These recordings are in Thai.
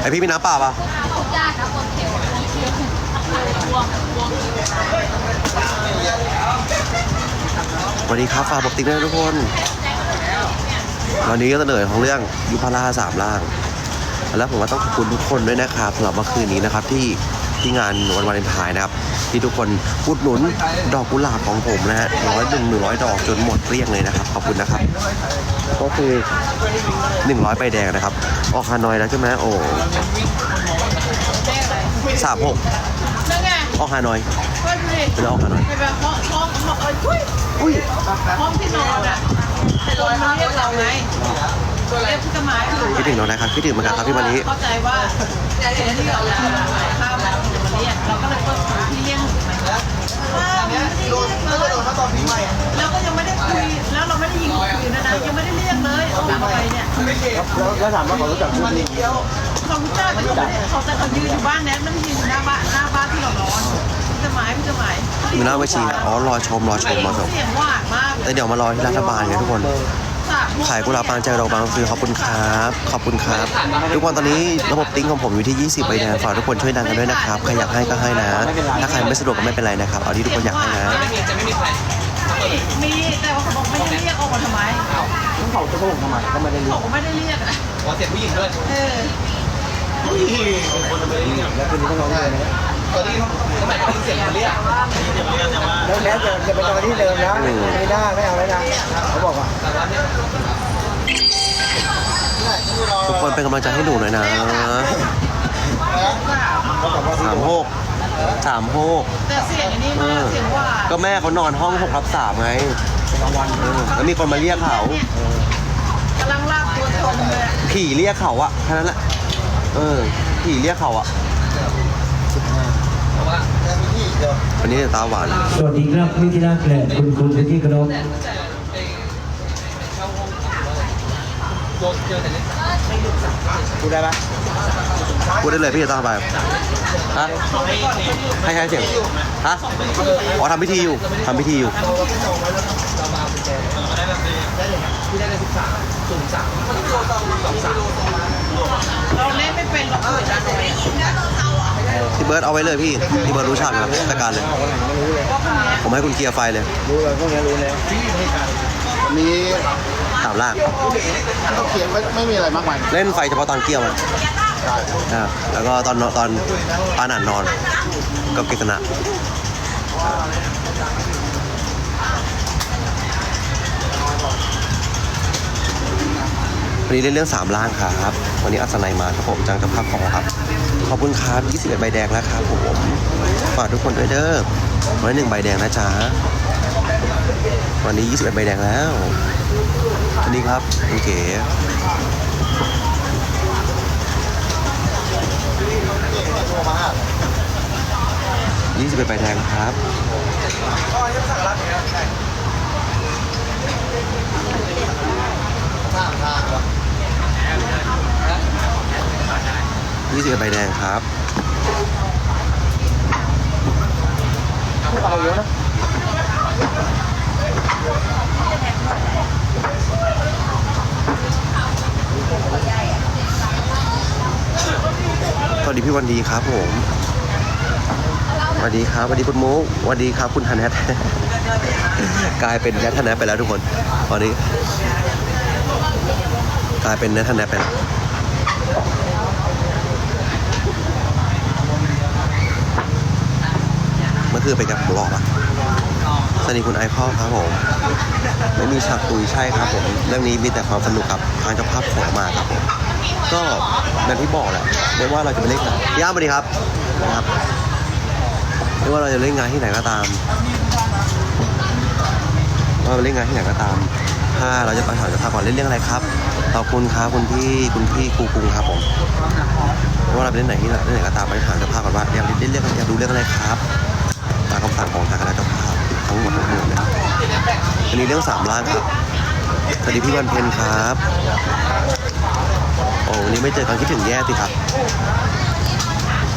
ไอพี่มีน้ำเปล่าป่ะสวัสดีครับฝากบอกติ๊กด้วยทุกคน วันนี้ก็เสนอของเรื่องยุพราสามล่าง แล้วผมก็ต้องขอบคุณทุกคนด้วยนะครับสำหรับเมื่อคืนนี้นะครับที่ที่งานวันวาเลนไทน์นะครับ ที่ทุกคนพูดหนุนดอกกุหลาบของผมนะฮะร้อยหนึ่งหนึ่งร้อยดอกจนหมดเกลี้ยงเลยนะครับขอบคุณนะครับ ก็คือหนึ่งร้อยใบแดงนะครับ ออกฮานอยแล้วใช่ไหมโอ้สามหกนั่นไงออกฮานอยก็ดูดิเป็นออกฮานอยไปแบบห้องห้องห้องเอ้ยอุ้ยอุ้ยห้องที่นอนอะคนมาเรียกเราไงเรียกพี่กระหมายอยู่คิดถึงน้องนะครับคิดถึงเหมือนกันครับพี่มะลิเข้าใจว่าเห็นที่เราจะข้ามแล้วจะมาเรียกเราก็เลยเปิดพี่เลี้ยงว่าไม่ได้เรียก เลยแล้วก็ยังไม่ได้คุย แล้วเราไม่ได้ยิงคุยนะนะยังไม่ได้เรียกเลยเอาไปเนี่ยแล้วถามว่าเขารู้จักชื่อนี้เขารู้จักแต่เขาไม่ได้เขาแต่เขายืนอยู่บ้านแนทไม่ได้ยืนอยู่หน้าบ้านหน้าบ้านที่เรานอนพี่กระหมายพี่กระหมายอยู่หน้าเวทีนะอ๋อรอชมรอชมรอชมเสียงหวานมากแต่เดี๋ยวมารอที่รัฐบาลไงทุกคนขายกุหลาบปานใจดอกบางซื้อขอบคุณครับ ขอบคุณครับ ทุกคนตอนนี้ระบบติ้งของผมอยู่ที่ 20ใบแดงฝากทุกคนช่วยดันกันด้วยนะครับ ใครอยากให้ก็ให้นะ ถ้าใครไม่สะดวกก็ไม่เป็นไรนะครับ เอาที่ทุกคนอยากให้นะ มีแต่ว่าเขาบอกไม่ได้เรียกออกมาทำไมต้องเขาจะโกงทำไมก็ไม่ได้รู้เขาก็ไม่ได้เรียกอะขอเสียงผู้หญิงด้วยเออแล้วคืนนี้ก็ร้องไห้นะตอนนี้ทำไมเขาเสียงคนเรียกแล้วแม้จะจะไปนอนที่เดิมนะไม่ได้ไม่เอาแล้วนะเขาบอกว่าทุกคนเป็นกำลังใจให้หนูหน่อยนะเขาบอกว่าสามหก สามหกแต่เสียงอันนี้มากเสียงหวานก็แม่เขานอนห้องหกทับสามไงเออแล้วมีคนมาเรียกเขา กำลังลากตัวชมเลยผีเรียกเขาอะแค่นั้นแหละ เออ ผีเรียกเขาอะวันนี้ตาหวาน สวัสดีครับวิทยาแกลคุณคุณเป็นที่เคารพ พูดได้ปะพูดได้เลยพี่ตาสบายฮะให้ใช้เสียงฮะอ๋อทำพิธีอยู่ทำพิธีอยู่เราเล่นไม่เป็นหรอกเลยนะพี่เบิร์ดเอาไว้เลยพี่พี่เบิร์ดรู้ฉากอยู่แล้วจัดการเลยไม่รู้เลย ผมให้คุณเคลียร์ไฟเลย รู้เลยพวกนี้รู้เลยมีสามล่าง ก็เขียนไม่ไม่มีอะไรมากมายเล่นไฟเฉพาะตอนเกี่ยวมันอ่าแล้วก็ตอนนอนตอนปาหนานนอนก็กิษณะวันนี้เล่นเรื่องสามล่างครับ วันนี้อัศนัยมาครับผมจังกับภาพของครับ ขอบคุณครับ21ใบแดงแล้วครับผมฝากทุกคนด้วยเด้อวันนี้หนึ่งใบแดงนะจ๊ะวันนี้21ใบแดงแล้วส วัสดีครับคุณเก๋ยี่สิบเป็นใบแดงครับยี่สิบเป็นใบแดงครับเอาเยอะนะ สวัส ดีพี่วันดีครับผมสวัสดีครับสวัสดีคุณมุกสวัสดีครับคุณธนแนทกลายเป็นแนทธนแนทไปแล้วทุกคนตอนนี้ กลายเป็นแนทธนแนทไปแล้วเมื่อคืนไปกับหมูบอกอะ สวัสดีคุณไอพ่อครับผม ไม่มีฉากตุยใช่ครับผม เรื่องนี้มีแต่ความสนุกครับทางเจ้าภาพขอมาครับผมก็แบบที่บอกแหละไม่ว่าเราจะไปเล่นงานพี่ามสวัสดีครับนะครับไม่ว่าเราจะเล่นงานที่ไหนก็ตามว่าเราเล่นงานที่ไหนก็ตาม ถ้าเราจะไปถามเจ้าภาพก่อนเล่นเรื่องอะไรครับขอบคุณครับคุณพี่คุณพี่ครูกรุงครับผมไม่ว่าเราไปเล่นไหนที่ไหนก็ตามไปถามเจ้าภาพก่อนว่าอยากเล่นเรื่องอยากดูเรื่องอะไรครับตามคำสั่งของทางคณะเจ้า ทั้งหมดทั้งมวลเลยอันนี้เรื่องสามล้านครับสวัสดีพี่วันเพ็ญครับ โอ้วันนี้ไม่เจอกันคิดถึงแย่สิครับ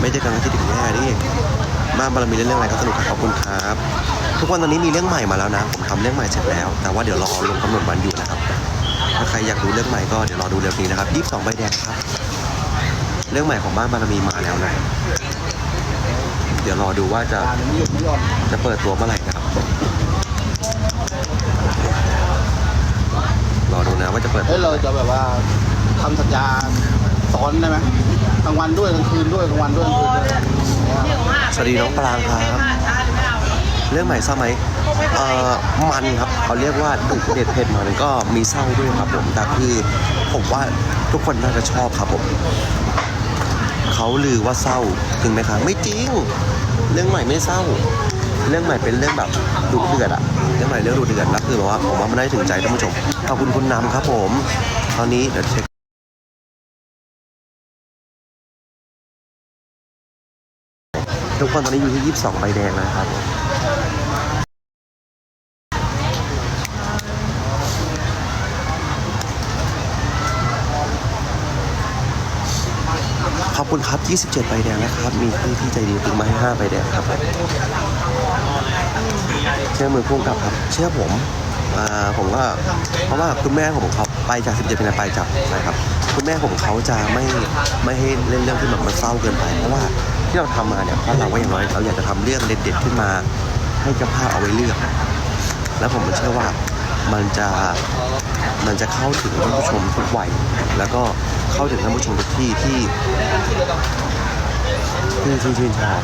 ไม่เจอกันคิดถึงแย่ดิบ้านบารมีเรื่องอะไรก็สนุกครับขอบคุณครับ ทุกวันตอนนี้มีเรื่องใหม่มาแล้วนะ ผมทำเรื่องใหม่เสร็จแล้ว แต่ว่าเดี๋ยวรอลงกำหนดวันอยู่นะครับ ถ้าใครอยากดูเรื่องใหม่ก็เดี๋ยวรอดูเร็วนี้นะครับ22ใบแดงครับ เรื่องใหม่ของบ้านบารมีมาแล้วนะ เดี๋ยวรอดูว่าจะจะเปิดตัวเมื่อไหร่นะ รับรอดูนะว่าจะเปิด เฮ้ยเราจะแบบว่าทำสัญญาซ้อนได้ไหมกลางวันด้วยกลางคืนด้วยกลางวันด้วยกลางคืนด้วยสวัสดีน้องปรางครับ เรื่องใหม่เศร้าไหมเอ่อมันครับเขาเรียกว่าดุเด็ดเผ็ดมันก็มีเศร้าด้วยครับผมแต่คือผมว่าทุกคนน่าจะชอบครับผมเขาลือว่าเศร้าจริงไหมครับไม่จริง เรื่องใหม่ไม่เศร้า เรื่องใหม่เป็นเรื่องแบบดุเดือดอะเรื่องใหม่เรื่องดุเดือดแล้วคือแบบว่าผมว่ามันได้ถึงใจท่านผู้ชมขอบคุณคุณนำครับผมตอนนี้เดี๋ยวเช็คทุกคนตอนนี้อยู่ที่ 22 ใบแดงนะครับขอบคุณครับ 27 ใบแดงนะครับ มีพี่ที่ใจดีถึงมาให้ 5 ใบแดงครับ เชื่อมือพุ่งกลับครับ เชื่อผมอ่าผมก็เพราะว่าคุณแม่ผมเขาไปจาก17เป็นไปจากใช่ครับคุณแม่ผมเขาจะไม่ไม่ให้เล่นเรื่องที่แบบมันเศร้าเกินไป เพราะว่าที่เราทำมาเนี่ยเพราะเราก็อย่างน้อยเราอยากจะทำเรื่องเด็ดๆขึ้นมาให้เจ้าภาพเอาไว้เลือก แล้วผมเชื่อว่ามันจะมันจะเข้าถึงท่านผู้ชมทุกวัยแล้วก็เข้าถึงท่านผู้ชมทุกที่ที่ ที่ที่ชื่นชอบ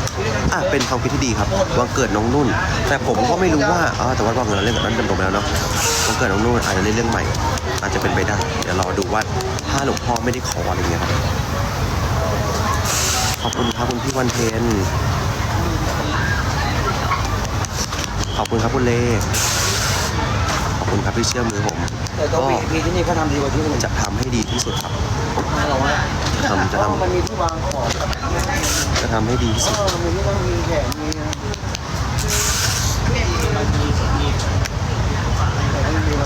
อะเป็นความคิดที่ดีครับวันเกิดน้องนุ่น แต่ผมก็ไม่รู้ว่าอ๋อแต่ว่าวันเกิดเราเล่นกับนั้นเป็นตรงไปแล้วเนาะวันเกิดน้องนุ่นอาจจะเล่นเรื่องใหม่ อาจจะเป็นไปได้เดี๋ยวรอดูว่าถ้าหลวงพ่อไม่ได้ขออะไรเงี้ยครับขอบคุณครับคุณพี่วันเพ็ญขอบคุณครับคุณเลขอบคุณครับที่เชื่อมือผมแต่ตัวก็ปีปีที่นี่เขาทำดีกว่าที่อื่นจะทำให้ดีที่สุดครับเราว่าทำจะเพราะทำมันมีที่วางของ จะทำให้ดีที่สุด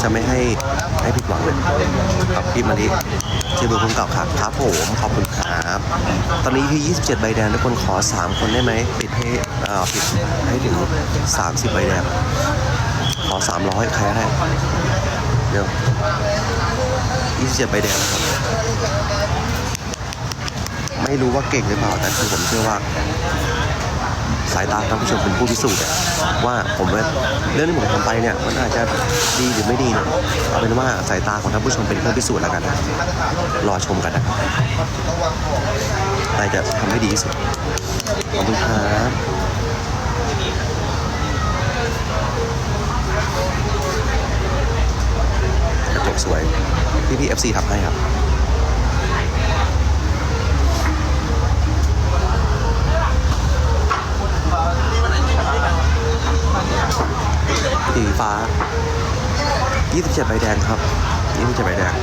จะไม่ให้ให้ผิดหวังเลยครับพี่มาริเชื่อมือผมเก่าครับครับผมขอบคุณครับตอนนี้ที่ 27 ใบแดงทุกคนขอ 3 คนได้ไหมปิดให้เอ่อปิดให้ถึง 30 ใบแดงขอ 300 ใครได้เดี๋ยว27 ใบแดงนะครับ ไม่รู้ว่าเก่งหรือเปล่าแต่คือผมเชื่อว่า สายตาท่านผู้ชมเป็นผู้พิสูจน์อะว่าผมเรื่องที่ผมทำไปเนี่ยมันอาจจะดีหรือไม่ดีเนี่ยเอาเป็นว่าสายตาของท่านผู้ชมเป็นผู้พิสูจน์แล้วกันนะรอชมกันนะแต่จะทำให้ดีที่สุดขอบคุณครับกระจกสวยพี่พี่เอฟซีทำให้ครับ สีฟ้า 27ใบแดงครับ27ใบแดง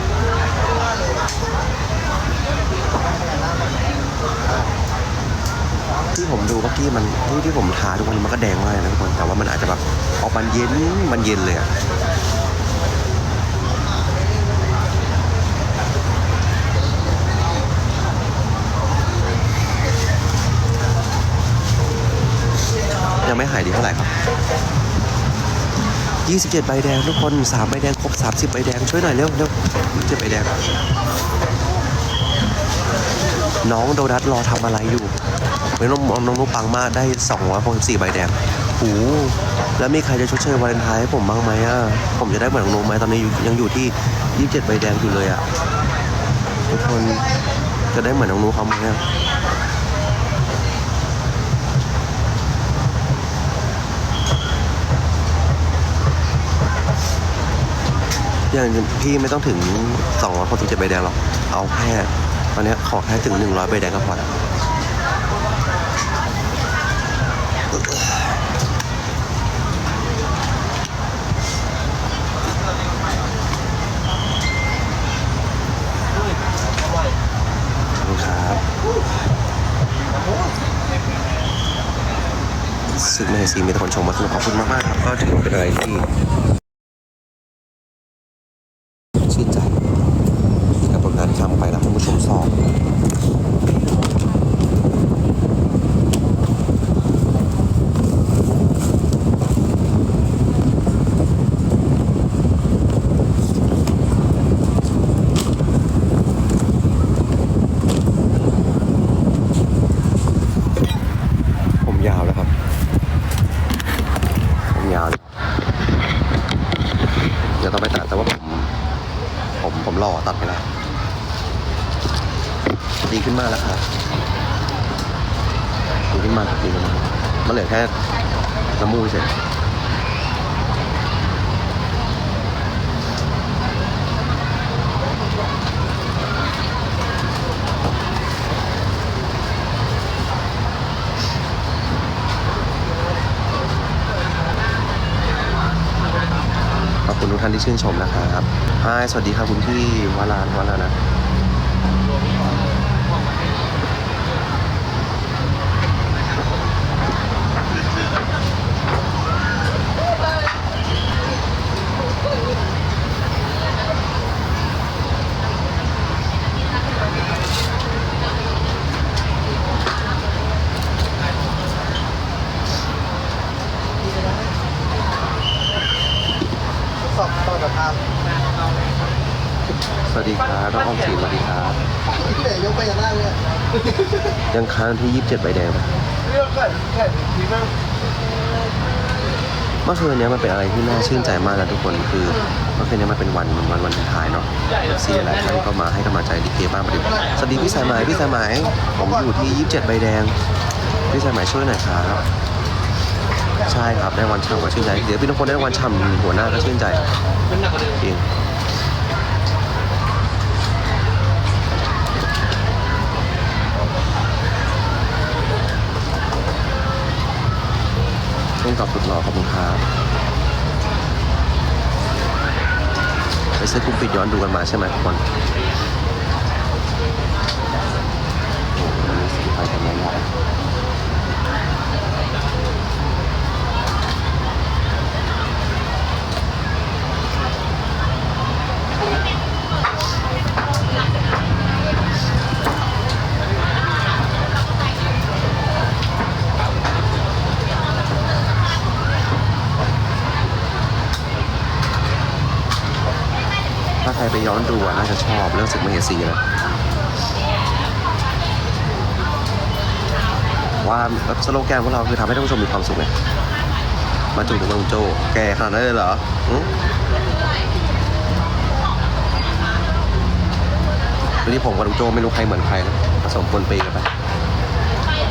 ที่ผมดูเมื่อกี้มันที่ที่ผมทาทุกวันมันก็แดงมากเลยนะทุกคนแต่ว่ามันอาจจะแบบออกมันเย็นมันเย็นเลยอะยังไม่หายดีเท่าไหร่ครับ 27 ใบแดงทุกคน 3 ใบแดงครบ 30 ใบแดง ช่วยหน่อยเร็วเร็ว27ใบแดง น้องโดนัทรอทำอะไรอยู่เป็นน้องน้องน้องปังมากได้264ใบแดงโอ้แล้วมีใครจะชดเชยวาเลนไทน์ให้ผมบ้างไหมอะ ผมจะได้เหมือนน้องนุ๊กไหมตอนนี้ยังอยู่ที่ 27 ใบแดงอยู่เลยอะ ทุกคนจะได้เหมือนน้องนุ๊กเขาไหมอะ อย่างพี่ไม่ต้องถึง267ใบแดงหรอกเอาแค่ตอนนี้ขอแค่ถึง 100ใบแดงก็พอแล้วครับซึ้งในซีมีแต่คนชมมาคือขอบคุณมากๆครับ ก็ถือเป็นอะไรที่ ชื่นใจกับผลงานที่ทำไปแล้วท่านผู้ชมชอบ แต่ว่าผม ผมผมหล่อตัดไม่ได้ดีขึ้นมากแล้วครับดีขึ้นมากดีขึ้นมากมันเหลือแค่น้ำมูกเฉยขอบคุณ ท่านที่ชื่นชมนะครับฮายสวัสดีครับคุณพี่วารานวารานะ สอบต่อจากทาง ส วัสดีครับน้องออมสินสวัสดีครับที่ไหนยกไปอย่างนั้นเลยยังค้างที่ 27ใบแดงปะเรื่องแค่แค่ทีนึงเมื่อคืนเนี้ยมันเป็นอะไรที่น่าชื่นใจมากนะทุกคนคือเมื่อคืนเนี้ยมันเป็นวันวันวันสุดท้ายเนาะซีหลายท่านก็มาให้กำลังใจดีเคบ้างประเดี๋ยวสวัสดีพี่สายไหมพี่สายไหมผมอยู่ที่ 27ใบแดงพี่สายไหมช่วยหน่อยครับใช่ครับได้วันช่ำก็ชื่นใจเดี๋ยวพี่ทุกคนได้วันช่ำหัวหน้าก็ชื่นใจจริง ต้องกับสุดหล่อขอบคุณครับไปซื้อกลุ่มปิดย้อนดูกันมาใช่ไหมทุกคนโอ้โหวันนี้สีไฟทำงานยากถ้าใครไป ย้อนดูอะน่าจะชอบเรื่องศึกมเหสีนะว่าสโลแกนพวกเราคือทำให้ท่านผู้ชมมีความสุขไงมาจุงถึงมาลุงโจ แกขนาดนั้นเลยเหรอวันนี้ผมกับลุงโจไม่รู้ใครเหมือนใครนะผสมปนปีกันไป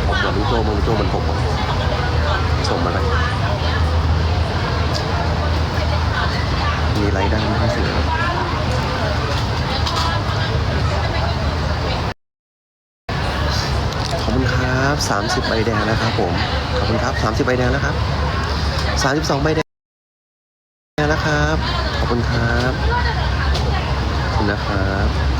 ผมเหมือนลุงโจมึงลุงโจเหมือนผมผสมมาเลยมีไรายได้ไม่เสีย ขอบคุณครับ 30ใบแดงนะครับผม ขอบคุณครับ 30ใบแดงนะครับ 32ใบแดงนะครับ ขอบคุณครับ ขอบคุณนะครับ